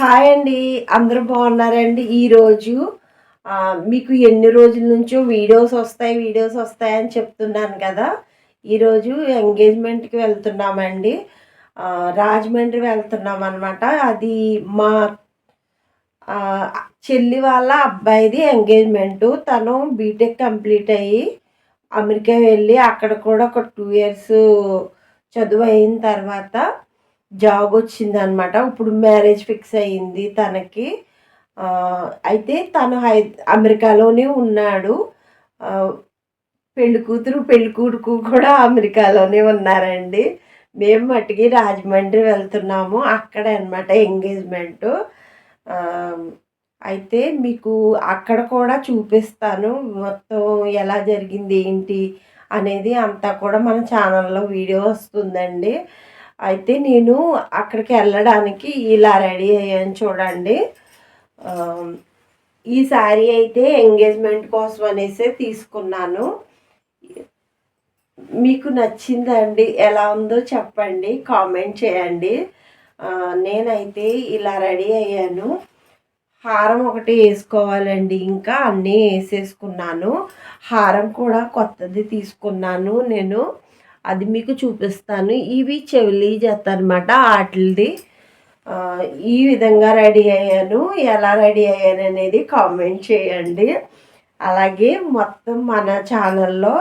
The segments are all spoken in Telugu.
హాయ్ అండి అందరూ బాగున్నారండి. ఈరోజు మీకు ఎన్ని రోజుల నుంచో వీడియోస్ వస్తాయి వీడియోస్ వస్తాయని చెప్తున్నాను కదా. ఈరోజు ఎంగేజ్మెంట్కి వెళ్తున్నామండి. రాజమండ్రి వెళ్తున్నాం అనమాట అది మా చెల్లి వాళ్ళ అబ్బాయిది ఎంగేజ్మెంట్ తను బీటెక్ కంప్లీట్ అయ్యి అమెరికా వెళ్ళి అక్కడ కూడా ఒక టూ ఇయర్స్ చదువు అయిన తర్వాత జాబ్ వచ్చింది అనమాట ఇప్పుడు మ్యారేజ్ ఫిక్స్ అయ్యింది తనకి. అయితే తను హై అమెరికాలోనే ఉన్నాడు. ఆ, పెళ్ళి కూతురు పెళ్ళి కొడుకు కూడా అమెరికాలోనే ఉన్నారండి. మేము మట్టికి రాజమండ్రి వెళ్తున్నాము. అక్కడ అనమాట ఎంగేజ్మెంట్. అయితే మీకు అక్కడ కూడా చూపిస్తాను మొత్తం ఎలా జరిగింది ఏంటి అనేది అంతా కూడా మన ఛానల్లో వీడియో వస్తుందండి. అయితే నేను అక్కడికి వెళ్ళడానికి ఇలా రెడీ అయ్యాను చూడండి. ఈ శారీ అయితే ఎంగేజ్మెంట్ కోసం అనేసి తీసుకున్నాను. మీకు నచ్చిందండి ఎలా ఉందో చెప్పండి కామెంట్ చేయండి. నేనైతే ఇలా రెడీ అయ్యాను. హారం ఒకటి వేసుకోవాలండి ఇంకా అన్నీ వేసేసుకున్నాను. హారం కూడా కొత్తది తీసుకున్నాను నేను. అది మీకు చూపిస్తాను. ఇవి చెవిలి జత అనమాట వాటిది ఈ విధంగా రెడీ అయ్యాను. ఎలా రెడీ అయ్యాను అనేది కామెంట్ చేయండి. అలాగే మొత్తం మన ఛానల్లో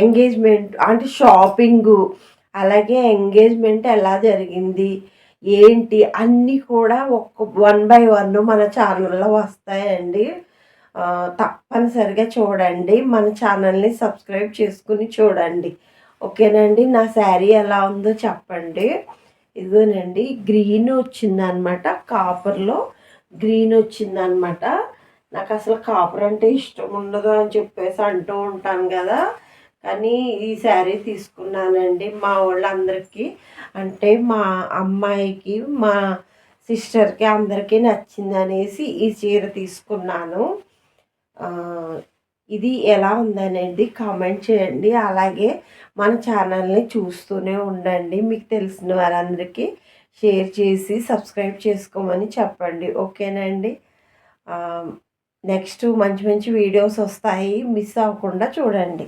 ఎంగేజ్మెంట్ అంటే షాపింగు అలాగే ఎంగేజ్మెంట్ ఎలా జరిగింది ఏంటి అన్నీ కూడా ఒక్క వన్ బై వన్ మన ఛానల్లో వస్తాయండి. తప్పనిసరిగా చూడండి. మన ఛానల్ని సబ్స్క్రైబ్ చేసుకుని చూడండి. ఓకేనండి నా శారీ ఎలా ఉందో చెప్పండి. ఇదిగోనండి గ్రీన్ వచ్చిందనమాట కాపర్లో. గ్రీన్ వచ్చిందనమాట. నాకు అసలు కాపర్ అంటే ఇష్టం ఉండదు అని చెప్పేసి అంటూ ఉంటాను కదా. కానీ ఈ శారీ తీసుకున్నానండి మా వాళ్ళందరికీ. అంటే మా అమ్మాయికి మా సిస్టర్కి అందరికీ నచ్చింది అనేసి ఈ చీర తీసుకున్నాను. ఆ, ఇది ఎలా ఉందనేది కామెంట్ చేయండి. అలాగే మన ఛానల్ని చూస్తూనే ఉండండి. మీకు తెలిసిన వారందరికీ షేర్ చేసి సబ్స్క్రైబ్ చేసుకోమని చెప్పండి. ఓకేనండి? నెక్స్ట్ మంచి మంచి వీడియోస్ వస్తాయి. మిస్ అవ్వకుండా చూడండి.